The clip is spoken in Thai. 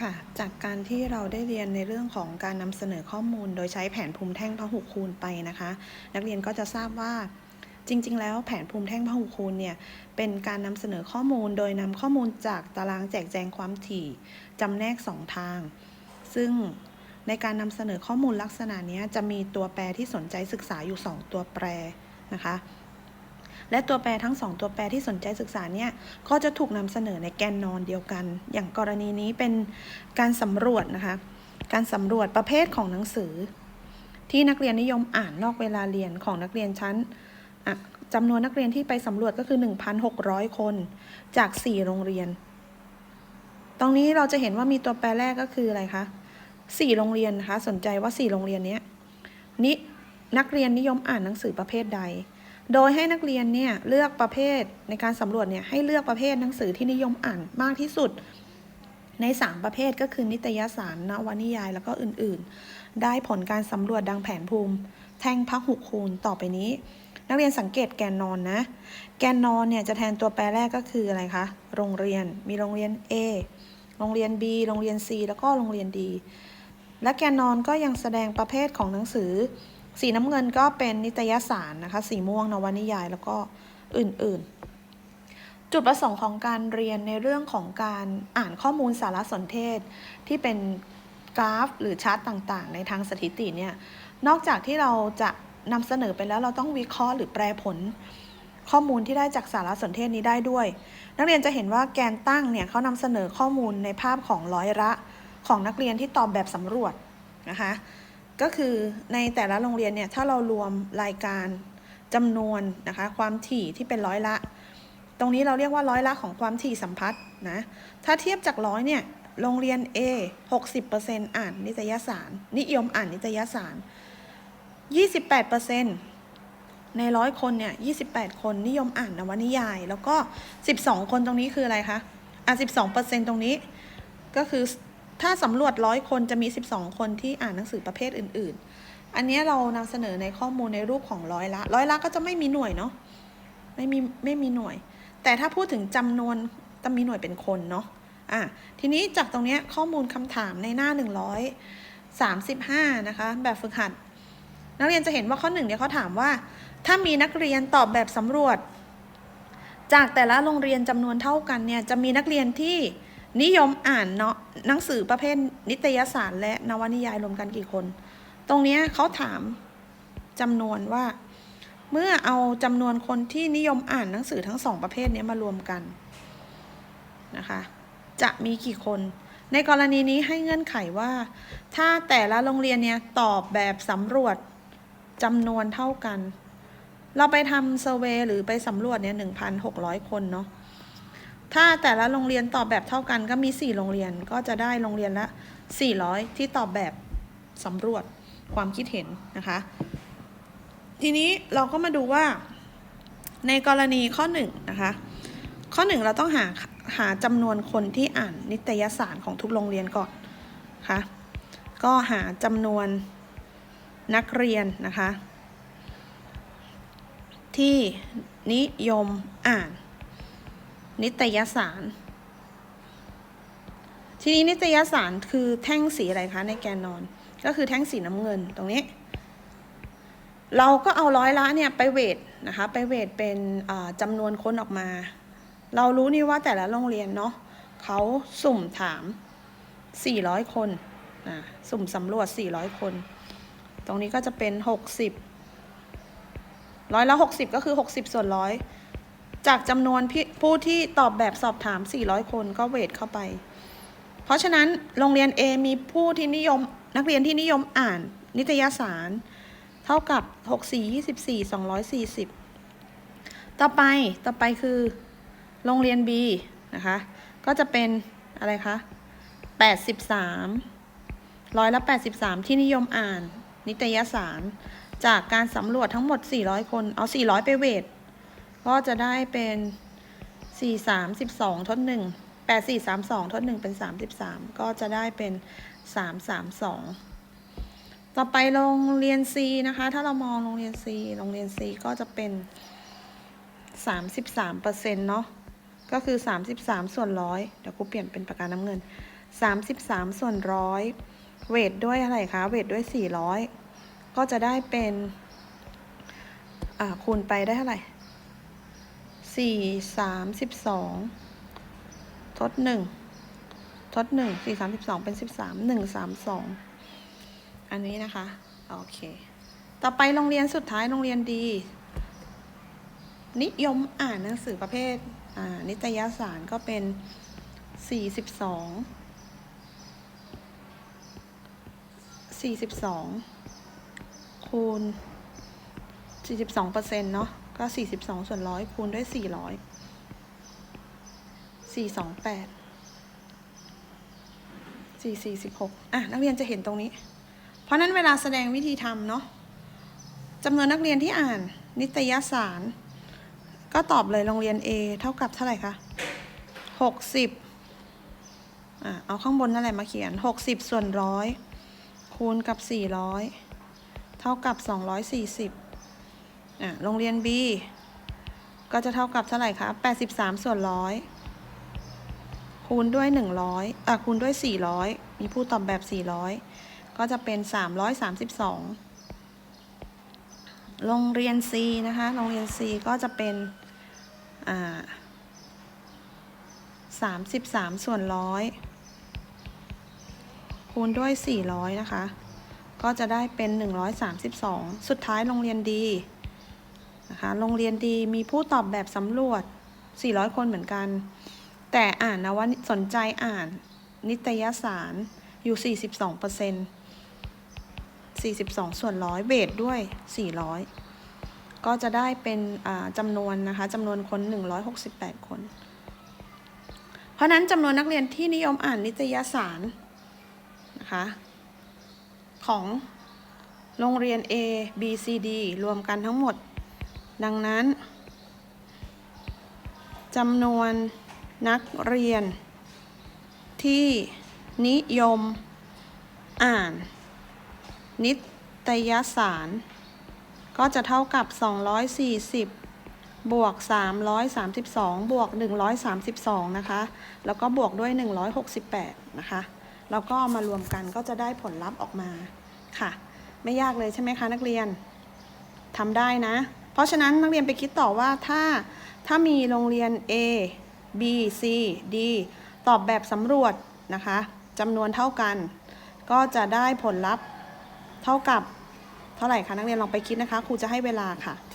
ค่ะ จากการที่เราได้เรียนในเรื่องของการนำเสนอข้อมูล โดยใช้แผนภูมิแท่งพหุคูณไปนะคะ นักเรียนก็จะทราบว่าจริง ๆ แล้วแผนภูมิแท่งพหุคูณเนี่ยเป็นการนำเสนอข้อมูล โดยนำข้อมูลจากตารางแจกแจงความถี่จำแนก 2 ทาง ซึ่งในการนำเสนอข้อมูลลักษณะนี้จะมีตัวแปรที่สนใจศึกษาอยู่ 2 ตัวแปรนะคะ และตัวแปรทั้ง 2 ตัวแปรที่สนใจศึกษาเนี่ยก็จะถูกนำเสนอในแกนนอนเดียวกัน อย่างกรณีนี้เป็นการสำรวจนะคะ การสำรวจประเภทของหนังสือ ที่นักเรียนนิยมอ่านนอกเวลาเรียนของนักเรียนชั้นอะจำนวนนักเรียนที่ไปสำรวจก็คือ 1,600 คนจาก 4 โรงเรียน ตรงนี้เราจะเห็นว่ามีตัวแปรแรกก็คืออะไรคะ 4 โรงเรียนนะคะ สนใจว่า 4 โรงเรียนเนี้ยนินักเรียนนิยมอ่านหนังสือประเภทใด โดยให้นักเรียนเนี่ยเลือกประเภทในการสำรวจเนี่ยให้เลือกประเภทหนังสือที่นิยมอ่านมากที่สุด ใน 3 ประเภทก็คือนิตยสารนวนิยาย แล้วก็อื่นๆ ได้ผลการสำรวจดังแผนภูมิ แท่งพักหุคูณต่อไปนี้ นักเรียนสังเกตแกนนอนนะ แกนนอนเนี่ยจะแทนตัวแปรแรกก็คืออะไรคะโรงเรียนมีโรงเรียน A โรงเรียน B โรงเรียน C แล้วก็โรงเรียน D และแกนนอนก็ยังแสดงประเภทของหนังสือ สีน้ำเงินก็เป็นนิตยสารนะคะ สีม่วงนวนิยายแล้วก็อื่นๆ จุดประสงค์ของการเรียนในเรื่องของการอ่านข้อมูลสารสนเทศ ที่เป็นกราฟ หรือชาร์ตต่างๆ ในทางสถิติเนี่ย นอกจากที่เราจะนำเสนอไปแล้วเราต้องวิเคราะห์หรือแปลผล ข้อมูลที่ได้จากสารสนเทศนี้ได้ด้วย นักเรียนจะเห็นว่าแกนตั้งเนี่ยเขานำเสนอข้อมูลในภาพของร้อยละของนักเรียนที่ตอบแบบสำรวจนะคะ ก็คือในแต่ละโรงเรียนเนี่ยถ้าเรารวมรายการจำนวนนะคะความถี่ที่เป็นร้อยละ ตรงนี้เราเรียกว่าร้อยละของความถี่สัมพัทธ์นะถ้าเทียบจากร้อยเนี่ยโรงเรียน A 60%อ่านนิตยสาร นิยมอ่านนิตยสาร 28%ในร้อยคนเนี่ย28 คนนิยมอ่านนวนิยาย แล้วก็ 12 คนตรงนี้คืออะไรคะอะ12%ตรงนี้ก็คือ ถ้าสำรวจร้อยคนจะมี 12 คนที่อ่านหนังสือประเภทอื่น ๆ อันนี้เรานำเสนอในข้อมูลในรูปของร้อยละ ร้อยละก็จะไม่มีหน่วยเนาะ ไม่มีไม่มีหน่วย แต่ถ้าพูดถึงจำนวนจะมีหน่วยเป็นคนเนาะ อะ ทีนี้จากตรงนี้ข้อมูลคำถามในหน้า 135 นะคะ แบบฝึกหัด นักเรียนจะเห็นว่าข้อหนึ่งเนี่ยเขาถามว่า ถ้ามีนักเรียนตอบแบบสำรวจ จากแต่ละโรงเรียนจำนวนเท่ากันเนี่ย จะมีนักเรียนที่ นิยมอ่านเนาะหนังสือประเภทนิตยสารและนวนิยายรวมกันกี่คน ตรงนี้เขาถามจำนวนว่า เมื่อเอาจำนวนคนที่นิยมอ่านหนังสือทั้งสองประเภทนี้มารวมกันนะคะ จะมีกี่คน ในกรณีนี้ให้เงื่อนไขว่า ถ้าแต่ละโรงเรียนเนี่ยตอบแบบสำรวจจำนวนเท่ากัน เราไปทำเซอร์เวยหรือไปสำรวจเนี่ยหนึ่งพันหกร้อยคนเนาะ ถ้าแต่ละโรงเรียนตอบแบบเท่ากันก็มี 4 โรงเรียนก็จะได้โรงเรียนละ 400 ที่ตอบแบบสำรวจความคิดเห็นนะคะ ทีนี้เราก็มาดูว่า ในกรณีข้อ1นงนะคะข้อ 1 เราต้องหาหาจำนวนคนที่อ่านนิตยสารของทุกโรงเรียนก่อนค่ะก็หาจำนวนนักเรียนนะคะ ที่นิยมอ่าน นิตยสาร ทีนี้นิตยสารคือแท่งสีอะไรคะในแกนนอน ก็คือแท่งสีน้ำเงินตรงนี้ เราก็เอาร้อยละเนี่ยไปเวทนะคะ ไปเวทเป็นจำนวนคนออกมา เรารู้นี่ว่าแต่ละโรงเรียนเนาะเขาสุ่มถาม 400 คนอะสุ่มสำรวจ 400 คน ตรงนี้ก็จะเป็น 60 ร้อยละ 60 ก็คือ 60 ส่วนร้อย จากจำนวนผู้ที่ตอบแบบสอบถาม 400 คนก็เวทเข้าไป เพราะฉะนั้นโรงเรียน A มีผู้ที่นิยมนักเรียนที่นิยมอ่านนิตยสาร เท่ากับ 64 24 240 ต่อไปต่อไปคือโรงเรียน B นะคะ ก็จะเป็นอะไรคะ 83 ร้อยละ83 ที่นิยมอ่านนิตยสาร จากการสำรวจทั้งหมด 400 คน เอา 400 ไปเวท ก็จะได้เป็น 4 3 12 ทด 1 8 4 3 2 ทด 1 เป็น 33 ก็จะได้เป็น 3 3 2 ต่อไปโรงเรียน C นะคะ ถ้าเรามองโรงเรียน C โรงเรียน C ก็จะเป็น 33เปอร์เซ็นต์เนาะ ก็คือ 33 ส่วนร้อยเดี๋ยวครูเปลี่ยนเป็นปากกาน้ำเงิน 33 ส่วนร้อยเวทด้วยอะไรคะ เวทด้วย 400 ก็จะได้เป็น อ่า คูณไปได้เท่าไหร่ 4 32ทด1ทด1 4 32เป็น13 1 32อันนี้นะคะ โอเค ต่อไปโรงเรียนสุดท้ายโรงเรียนดี นิยมอ่านหนังสือประเภทอ่านิตยสารก็เป็น42 42คูณ42เปอร์เซ็นต์เนาะ ก็ 42 ส่วนร้อยคูณด้วย 400 428 446อะนักเรียนจะเห็นตรงนี้ เพราะนั้นเวลาแสดงวิธีทำเนาะจำนวนนักเรียนที่อ่าน นิตยสาร ก็ตอบเลยโรงเรียน A เท่ากับเท่าไหร่คะ60อะเอาข้างบนนั่นแหละมาเขียน 60 ส่วนร้อยคูณกับ 400 เท่ากับ 240 อะโรงเรียน B ก็จะเท่ากับเท่าไหร่คะ83 ส่วนร้อยคูณด้วย 100อะคูณด้วย 400 มีผู้ตอบแบบ 400 ก็จะเป็น 332 โรงเรียน C นะคะ โรงเรียน C ก็จะเป็นอ่า33 ส่วนร้อยคูณด้วย 400 นะคะ ก็จะได้เป็น 132 สุดท้ายโรงเรียนดี นะคะโรงเรียนดีมีผู้ตอบแบบสำรวจ 400 คนเหมือนกัน แต่อ่านนะว่าสนใจอ่านนิตยสารอยู่ 42เปอร์เซ็นต์42 ส่วนร้อยเบสด้วย 400 ก็จะได้เป็นจำนวนนะคะจำนวนคน 168 คน เพราะนั้นจำนวนนักเรียนที่นิยมอ่านนิตยสารนะคะของโรงเรียน A B C D รวมกันทั้งหมด ดังนั้นจำนวนนักเรียน ที่นิยมอ่าน นิตยสาร ก็จะเท่ากับ 240 บวก 332 บวก 132 นะคะ แล้วก็บวกด้วย 168 นะคะ แล้วก็มารวมกันก็จะได้ผลลัพธ์ออกมาค่ะ ไม่ยากเลยใช่ไหมคะนักเรียนทำได้นะ ราะฉะนั้นนักเรียนไปคิดต่อว่าถ้าถ้ามีโรงเรียน A B C D ตอบแบบสำรวจนะคะจำนวนเท่ากัน ก็จะได้ผลลัพธ์เท่ากับเท่าไหร่คะนักเรียนลองไปคิดนะคะครูจะให้เวลาค่ะ